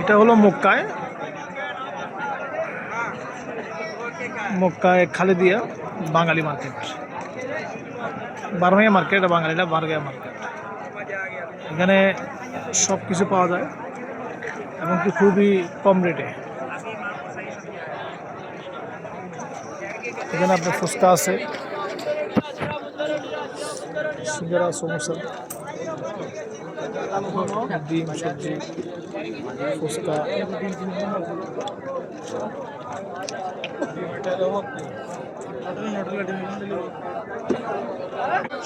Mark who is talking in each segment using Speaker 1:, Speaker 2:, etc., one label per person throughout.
Speaker 1: এটা হলো মক্কায়। মক্কায় খালেদিয়া বাঙালি মার্কেট। বারোয়া মার্কেট, এটা বাঙালিটা বারোয়া মার্কেট। এখানে সব কিছু পাওয়া যায় এবং কি খুবই কম রেটে। এখানে আপনার ফুচকা আছে। সিঙ্গারা সমোসা। ডিম সবজি ফুচকা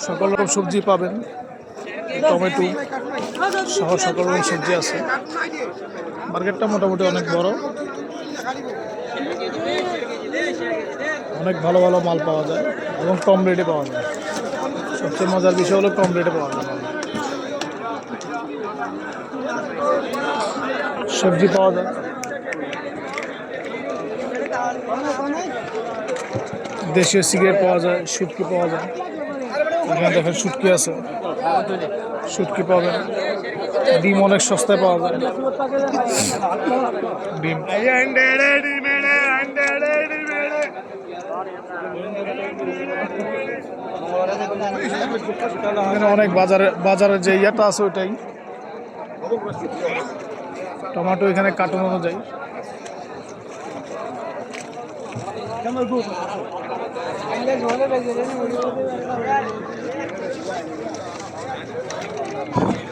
Speaker 1: সকল রকম সবজি পাবেন, টমেটো, সহ সকল রকম সবজি আছে। মার্কেটটা মোটামুটি অনেক বড়। অনেক ভালো ভালো মাল পাওয়া যায় এবং কম রেটে পাওয়া যায়। সবচেয়ে মজার বিষয় হলো কম রেটে পাওয়া যায়। সবজি পাওয়া যায়। দেশীয় সিগারেট পাওয়া যায়, সুটকি পাওয়া যায়। এখানে দেখেন শুটকি আছে। শুটকি পাবেন ডিম অনেক সস্তায় পাওয়া যায়। ডিম। এখানে অনেক বাজারে, বাজারের যে ইয়েটা আছে ওইটাই। টমেটো এখানে কার্টুন অনুযায়ী।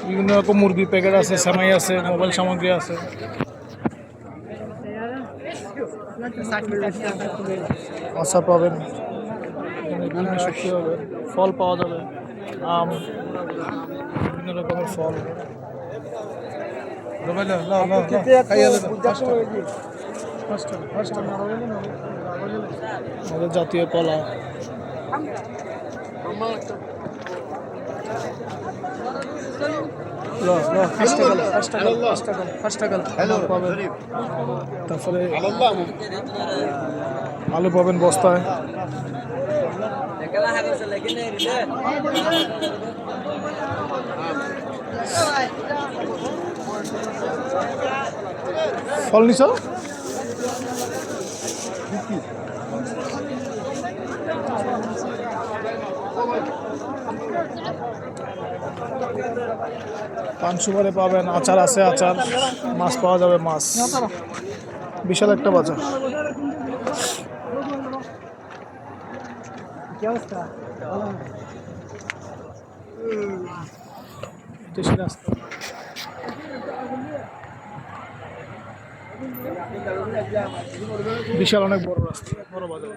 Speaker 1: বিভিন্ন রকম মুরগির প্যাকেট আছে, সেমাই আছে, মোবাইল সামগ্রী আছে। আচার পাবেন। বিভিন্ন সবজি পাবেন ফল পাওয়া যাবে আম বিভিন্ন রকমের ফল। আমাদের জাতীয় কলা। তারপরে আলু পাবেন বস্তায়। ফল সুপারে পাবেন, আচার আছে আচার। মাছ পাওয়া যাবে মাছ। বিশাল একটা বাজার। বিশাল অনেক বড় রাস্তা বড় বাজার।